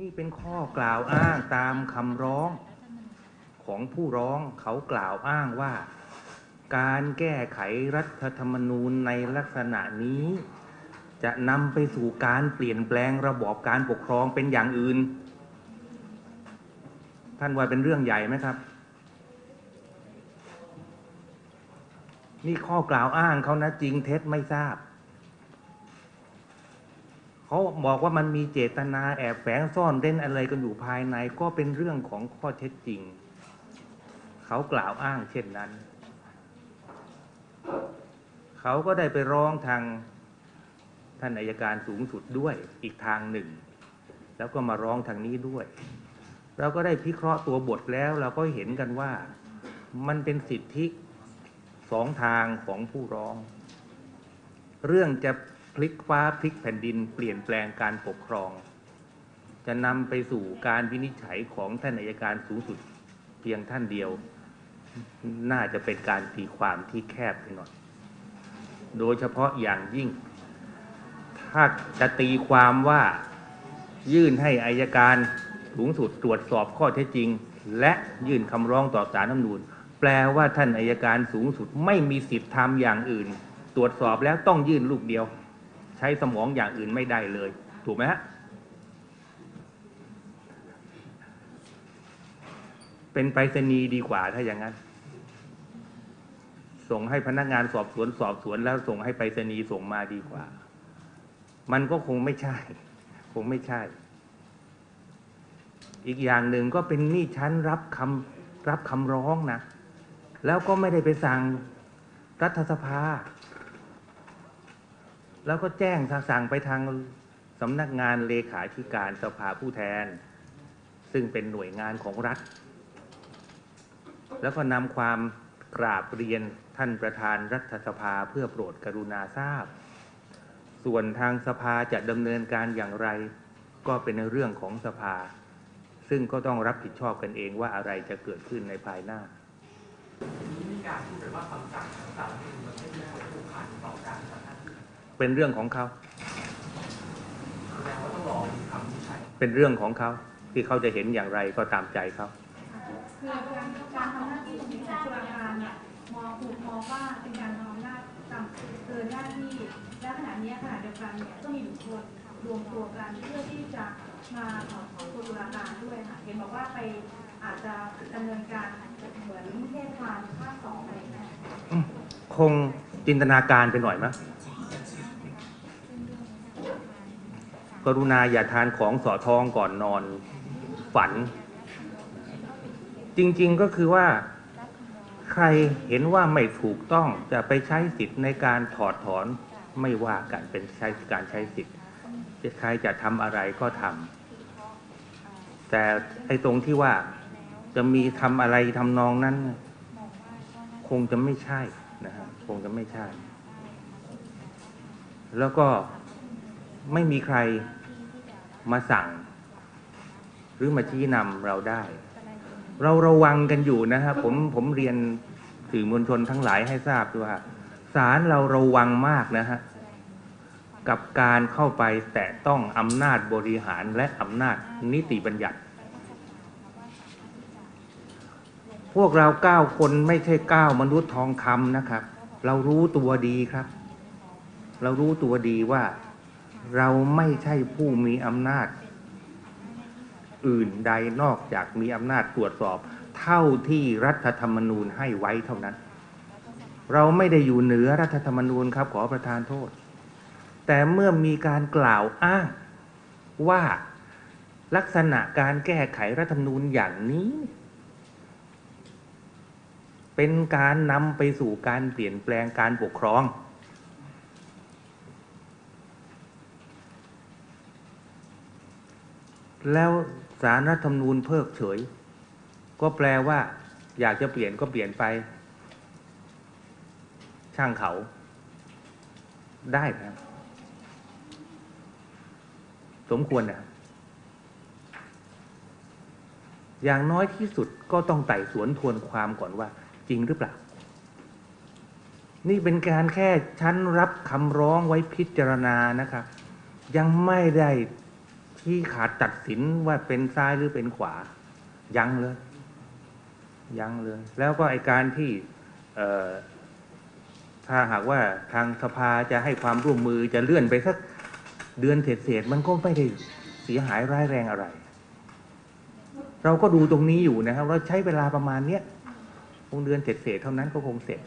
นี่เป็นข้อกล่าวอ้างตามคำร้องของผู้ร้องเขากล่าวอ้างว่า การแก้ไขรัฐธรรมนูญในลักษณะนี้ จะนำไปสู่การเปลี่ยนแปลงระบอบการปกครองเป็นอย่างอื่น ท่านว่าเป็นเรื่องใหญ่ไหมครับ นี่ข้อกล่าวอ้างเขานะจริงเท็จไม่ทราบ เขาบอกว่ามันมีเจตนาแอบแฝงซ่อนเร้นอะไรกันอยู่ภายในก็เป็นเรื่องของข้อเท็จจริง เขากล่าวอ้างเช่นนั้น เขาก็ได้ไปร้องทางท่านอายการสูงสุดด้วยอีกทางหนึ่ง แล้วก็มาร้องทางนี้ด้วย เราก็ได้พิเคราะห์ตัวบทแล้ว เราก็เห็นกันว่ามันเป็นสิทธิสองทางของผู้ร้อง เรื่องจะ พลิกฟ้าพลิกแผ่นดินเปลี่ยนแปลงการปกครอง จะนำไปสู่การวินิจฉัยของท่านอัยการสูงสุดเพียงท่านเดียว น่าจะเป็นการตีความที่แคบไปหน่อย โดยเฉพาะอย่างยิ่ง ถ้าจะตีความว่ายื่นให้อายการสูงสุดตรวจสอบข้อเท็จจริง และยื่นคำร้องต่อศาลน้ำนูนแปลว่าท่านอายการสูงสุดไม่มีสิทธิ์ทำอย่างอื่น ตรวจสอบแล้วต้องยื่นลูกเดียว ใช้สมองอย่างอื่นไม่ได้เลย ถูกไหมฮะ เป็นไปรษณีย์ดีกว่าถ้าอย่างนั้น ส่งให้พนักงานสอบสวนสอบสวนแล้วส่งให้ไปรษณีย์ส่งมาดีกว่า มันก็คงไม่ใช่ คงไม่ใช่ อีกอย่างหนึ่งก็เป็นนี่ชั้นรับคำรับคำร้องนะ แล้วก็ไม่ได้ไปสั่งรัฐสภา แล้วก็แจ้งสั่งไปทางสำนักงานเลขาธิการสภาผู้แทน ซึ่งเป็นหน่วยงานของรัฐ แล้วก็นำความกราบเรียนท่านประธานรัฐสภาเพื่อโปรดกรุณาทราบ ส่วนทางสภาจะดำเนินการอย่างไร ก็เป็นเรื่องของสภา ซึ่งก็ต้องรับผิดชอบกันเองว่าอะไรจะเกิดขึ้นในภายหน้ามีการพูดว่าคำสั่งของศาลรัฐธรรมนูญมันไม่มีผลผูกพันต่อการ เป็นเรื่องของเขาแสดงว่าต้องรอมีคำวินิจฉัยเป็นเรื่องของเขาที่เขาจะเห็นอย่างไรก็ตามใจเขาคือการการทำหน้าที่ตรงนี้ของตุลาการเนี่ยมองถูกมองว่าเป็นการทำอำนาจต่ำเกินหน้าที่และขณะนี้ขณะเดียวกันเนี่ยก็มีบุคคลรวมตัวกันเพื่อที่จะมาถอนถอนตัวตุลาการด้วยค่ะเห็นบอกว่าไปอาจจะดำเนินการเหมือนเทศบาลภาคสองอะไรอย่างเงี้ยอืมคงจินตนาการไปหน่อยมั้ย กรุณาอย่าทานของสอทองก่อนนอนฝัน จริงๆก็คือว่า ใครเห็นว่าไม่ถูกต้องจะไปใช้สิทธิ์ในการถอดถอนไม่ว่ากันเป็นใช้การใช้สิทธิ์จะใครจะทำอะไรก็ทำแต่ไอ้ตรงที่ว่าจะมีทำอะไรทำนองนั้น คงจะไม่ใช่นะฮะคงจะไม่ใช่ แล้วก็ ไม่มีใครมาสั่ง หรือมาชี้นำเราได้ เราระวังกันอยู่นะครับผมผมเรียนสื่อมวลชนทั้งหลายให้ทราบด้วยว่าศาลเราระวังมากนะฮะกับการเข้าไปแตะต้องอำนาจบริหารและอำนาจนิติบัญญัติ พวกเราเก้าคนไม่ใช่เก้ามนุษย์ทองคำนะครับ เรารู้ตัวดีครับ เรารู้ตัวดีว่า เราไม่ใช่ผู้มีอำนาจ อื่นใดนอกจากมีอำนาจตรวจสอบ เท่าที่รัฐธรรมนูญให้ไว้เท่านั้น เราไม่ได้อยู่เหนือรัฐธรรมนูญครับขอประทานโทษ แต่เมื่อมีการกล่าวอ้างว่าลักษณะการแก้ไขรัฐธรรมนูญอย่างนี้ เป็นการนำไปสู่การเปลี่ยนแปลงการปกครอง แล้วสารรัฐธรรมนูญเพิกเฉย ก็แปลว่า อยากจะเปลี่ยนก็เปลี่ยนไป ช่างเขา ได้ครับ สมควรนะอย่างน้อยที่สุดก็ต้องไต่สวนทวนความก่อนว่า จริงหรือเปล่า นี่เป็นการแค่ชั้นรับคำร้องไว้พิจารณานะครับ ยังไม่ได้ ชี้ขาดตัดสินว่าเป็นซ้ายหรือเป็นขวา ยังเลย ยังเลย แล้วก็ไอการที่ถ้าหากว่าทางสภาจะให้ความร่วมมือจะเลื่อนไปสักเดือนเศษๆมันก็ไม่ได้เสียหายร้ายแรงอะไร เราก็ดูตรงนี้อยู่นะครับ เราใช้เวลาประมาณเนี้ยคงเดือนเศษๆเท่านั้นก็คงเสร็จ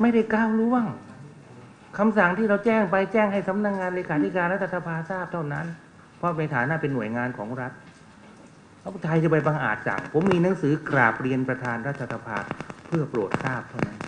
ไม่ได้ก้าวล่วง คำไม่ได้ก้าวล่วงคำสั่งที่เราแจ้งไปแจ้งให้สำนักงงานเลขาธิการรัฐสภาทราบเท่านั้น เพราะในฐานะเป็นหน่วยงานของรัฐพระพุทธไทยจะไปบังอาจสั่งผมมีหนังสือกราบเรียนประธานรัฐสภาเพื่อโปรดทราบเท่านั้น